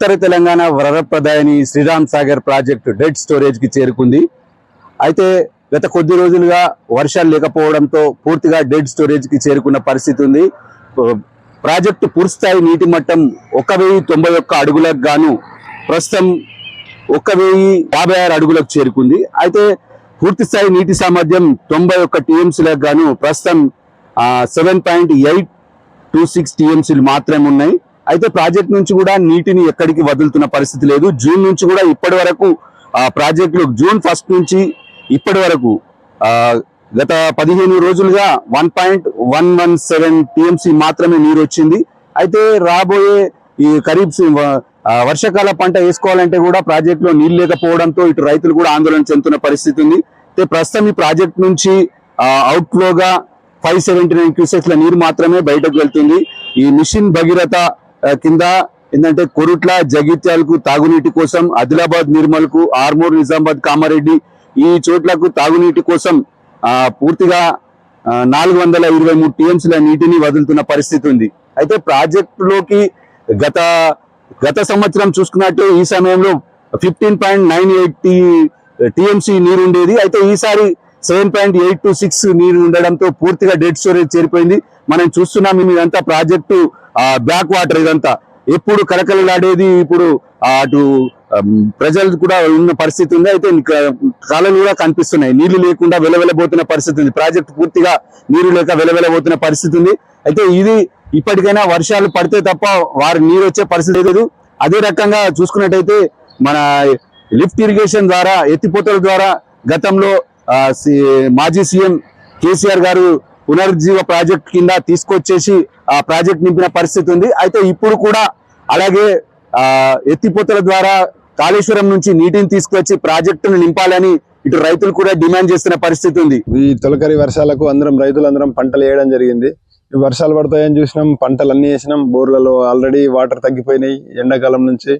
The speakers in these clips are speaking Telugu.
ఉత్తర తెలంగాణ వరప్రదాయని శ్రీరామ్ సాగర్ ప్రాజెక్టు డెడ్ స్టోరేజ్కి చేరుకుంది. అయితే గత కొద్ది రోజులుగా వర్షాలు లేకపోవడంతో పూర్తిగా డెడ్ స్టోరేజ్కి చేరుకున్న పరిస్థితి ఉంది. ప్రాజెక్టు పూర్తిస్థాయి నీటి మట్టం ఒక వెయ్యి తొంభై ఒక్క అడుగులకు గాను ప్రస్తుతం ఒక వెయ్యి యాభై ఆరు అడుగులకు చేరుకుంది. అయితే పూర్తిస్థాయి నీటి సామర్థ్యం తొంభై ఒక్క టీఎంసీలకు గాను ప్రస్తుతం seven point eight two six టీఎంసీలు మాత్రమే ఉన్నాయి. అయితే ప్రాజెక్ట్ నుంచి కూడా నీటిని ఎక్కడికి వదులుతున్న పరిస్థితి లేదు. జూన్ నుంచి కూడా ఇప్పటి వరకు ఆ ప్రాజెక్టులు జూన్ ఫస్ట్ నుంచి ఇప్పటి వరకు గత పదిహేను రోజులుగా one point one one seven TMC మాత్రమే నీరు వచ్చింది. అయితే రాబోయే ఈ ఖరీఫ్ వర్షాకాల పంట వేసుకోవాలంటే కూడా ప్రాజెక్టులో నీళ్ళు లేకపోవడంతో ఇటు రైతులు కూడా ఆందోళన చెందుతున్న పరిస్థితి ఉంది. అయితే ప్రస్తుతం ఈ ప్రాజెక్ట్ నుంచి అవుట్ ఫ్లోగా ఫైవ్ సెవెంటీ నైన్ క్యూసెక్స్ల నీరు మాత్రమే బయటకు వెళ్తుంది. ఈ మిషన్ భగీరథ కింద ఏంటంటే కొరుట్ల జగిత్యాలకు తాగునీటి కోసం ఆదిలాబాద్ నిర్మల్కు ఆర్మూర్ నిజామాబాద్ కామారెడ్డి ఈ చోట్లకు తాగునీటి కోసం పూర్తిగా నాలుగు వందల ఇరవై మూడు టీఎంసీల నీటిని వదులుతున్న పరిస్థితి ఉంది. అయితే ప్రాజెక్టులోకి గత గత సంవత్సరం చూసుకున్నట్టు ఈ సమయంలో fifteen point nine eighty TMC నీరు ఉండేది. అయితే ఈసారి seven point eight two six నీరు ఉండడంతో పూర్తిగా డెడ్ స్టోరేజ్ చేరిపోయింది. మనం చూస్తున్నాం ఇదంతా ప్రాజెక్టు బ్యాక్ వాటర్ ఇదంతా ఎప్పుడు కలకలలాడేది ఇప్పుడు అటు ప్రజలు కూడా ఉన్న పరిస్థితి ఉంది. అయితే కాలం కూడా కనిపిస్తున్నాయి. నీళ్ళు లేకుండా వెలవెలబోతున్న పరిస్థితి ఉంది. ప్రాజెక్ట్ పూర్తిగా నీరు లేక వెలవెలబోతున్న పరిస్థితి ఉంది. అయితే ఇది ఇప్పటికైనా వర్షాలు పడితే తప్ప వారు నీరు వచ్చే పరిస్థితి లేదు. అదే రకంగా చూసుకున్నట్టయితే మన లిఫ్ట్ ఇరిగేషన్ ద్వారా ఎత్తిపోతల ద్వారా గతంలో మాజీ సీఎం కేసీఆర్ గారు పునరుజ్జీవ ప్రాజెక్ట్ కింద తీసుకొచ్చేసి ఆ ప్రాజెక్ట్ నింపిన పరిస్థితి ఉంది. అయితే ఇప్పుడు కూడా అలాగే ఆ ఎత్తిపోతల ద్వారా కాళేశ్వరం నుంచి నీటిని తీసుకొచ్చి ప్రాజెక్టును నింపాలని ఇటు రైతులు కూడా డిమాండ్ చేస్తున్న పరిస్థితి ఉంది. ఈ తొలకరి వర్షాలకు అందరం రైతులందరం పంటలు వేయడం జరిగింది. వర్షాలు పడతాయని చూసినాం పంటలు అన్ని వేసినాం. బోర్లలో ఆల్రెడీ వాటర్ తగ్గిపోయినాయి ఎండాకాలం నుంచి.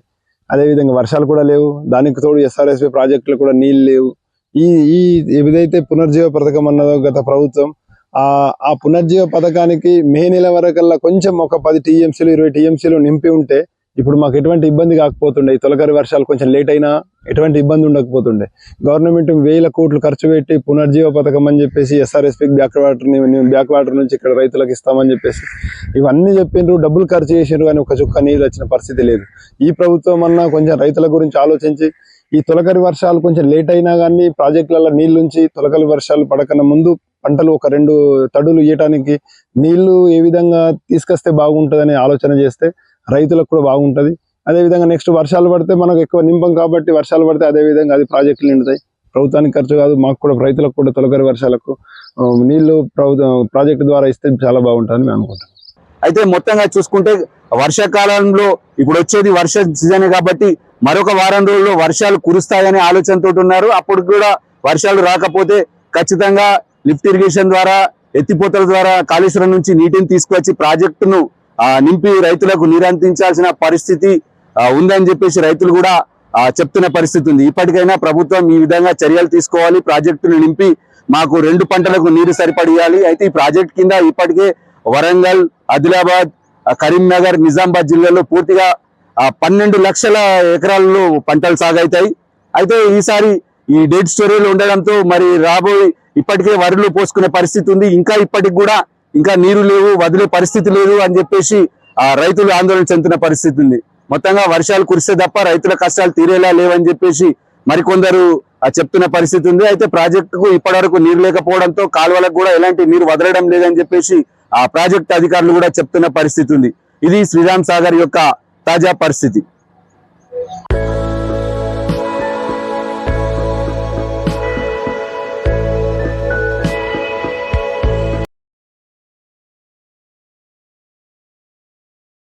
అదే విధంగా వర్షాలు కూడా లేవు. దానికి తోడు ఎస్ఆర్ఎస్పీ ప్రాజెక్టులు కూడా నీళ్ళు లేవు. ఈ ఈ ఏదైతే పునర్జీవ పథకం అన్నదో గత ప్రభుత్వం ఆ ఆ పునర్జీవ పథకానికి మే నెల వరకల్లా కొంచెం ఒక పది టీఎంసీలు ఇరవై టీఎంసీలు నింపి ఉంటే ఇప్పుడు మాకు ఎటువంటి ఇబ్బంది కాకపోతుండే. ఈ తొలకరి వర్షాలు కొంచెం లేట్ అయినా ఎటువంటి ఇబ్బంది ఉండకపోతుండే. గవర్నమెంట్ వేల కోట్లు ఖర్చు పెట్టి పునర్జీవ పథకం అని చెప్పేసి SRSP back water back water నుంచి ఇక్కడ రైతులకు ఇస్తామని చెప్పేసి ఇవన్నీ చెప్పిండ్రు డబ్బులు ఖర్చు చేసిండ్రు కానీ ఒక చుక్క నీళ్ళు వచ్చిన పరిస్థితి లేదు. ఈ ప్రభుత్వం అన్నా కొంచెం రైతుల గురించి ఆలోచించి ఈ తొలకరి వర్షాలు కొంచెం లేట్ అయినా కానీ ప్రాజెక్టులలో నీళ్ళు ఉంచి తొలకరి వర్షాలు పడకన్నా ముందు పంటలు ఒక రెండు తడులు ఇవ్వటానికి నీళ్ళు ఏ విధంగా తీసుకొస్తే బాగుంటుందని ఆలోచన చేస్తే రైతులకు కూడా బాగుంటుంది. అదే విధంగా నెక్స్ట్ వర్షాలు పడితే మనకు ఎక్కువ నింపం కాబట్టి వర్షాలు పడితే అదే విధంగా అది ప్రాజెక్టులు నిండుతాయి. ప్రభుత్వానికి ఖర్చు కాదు మాకు కూడా రైతులకు కూడా తొలకరి వర్షాలకు నీళ్ళు ప్రాజెక్టు ద్వారా ఇస్తే చాలా బాగుంటుందని మేము అనుకుంటాం అయితే మొత్తంగా చూసుకుంటే వర్షాకాలంలో ఇప్పుడు వచ్చేది వర్ష సీజన్ కాబట్టి మరొక వారం రోజుల్లో వర్షాలు కురుస్తాయనే ఆలోచనతో ఉన్నారు. అప్పుడు కూడా వర్షాలు రాకపోతే ఖచ్చితంగా లిఫ్ట్ ఇరిగేషన్ ద్వారా ఎత్తిపోతల ద్వారా కాళేశ్వరం నుంచి నీటిని తీసుకొచ్చి ప్రాజెక్టును నింపి రైతులకు నీరందించాల్సిన పరిస్థితి ఉందని చెప్పేసి రైతులు కూడా చెప్తున్న పరిస్థితి ఉంది. ఇప్పటికైనా ప్రభుత్వం ఈ విధంగా చర్యలు తీసుకోవాలి ప్రాజెక్టును నింపి మాకు రెండు పంటలకు నీరు సరిపడియాలి. అయితే ఈ ప్రాజెక్ట్ కింద ఇప్పటికే వరంగల్ ఆదిలాబాద్ కరీంనగర్ నిజామాబాద్ జిల్లాలో పూర్తిగా పన్నెండు లక్షల ఎకరాల్లో పంటలు సాగైతాయి. అయితే ఈసారి ఈ డెడ్ స్టోరీలు ఉండడంతో మరి రాబోయే ఇప్పటికే వరిలో పోసుకునే పరిస్థితి ఉంది. ఇంకా ఇప్పటికి కూడా ఇంకా నీరు లేవు వదిలే పరిస్థితి లేదు అని చెప్పేసి ఆ రైతులు ఆందోళన చెందుతున్న పరిస్థితి ఉంది. మొత్తంగా వర్షాలు కురిస్తే తప్ప రైతుల కష్టాలు తీరేలా లేవని చెప్పేసి మరికొందరు చెప్తున్న పరిస్థితి ఉంది. అయితే ప్రాజెక్టుకు ఇప్పటివరకు నీరు లేకపోవడంతో కాలువలకు కూడా ఎలాంటి నీరు వదలడం లేదని చెప్పేసి ఆ ప్రాజెక్ట్ అధికారులు కూడా చెప్తున్న పరిస్థితి ఉంది. ఇది శ్రీరామ్ సాగర్ యొక్క తాజా పరిస్థితి.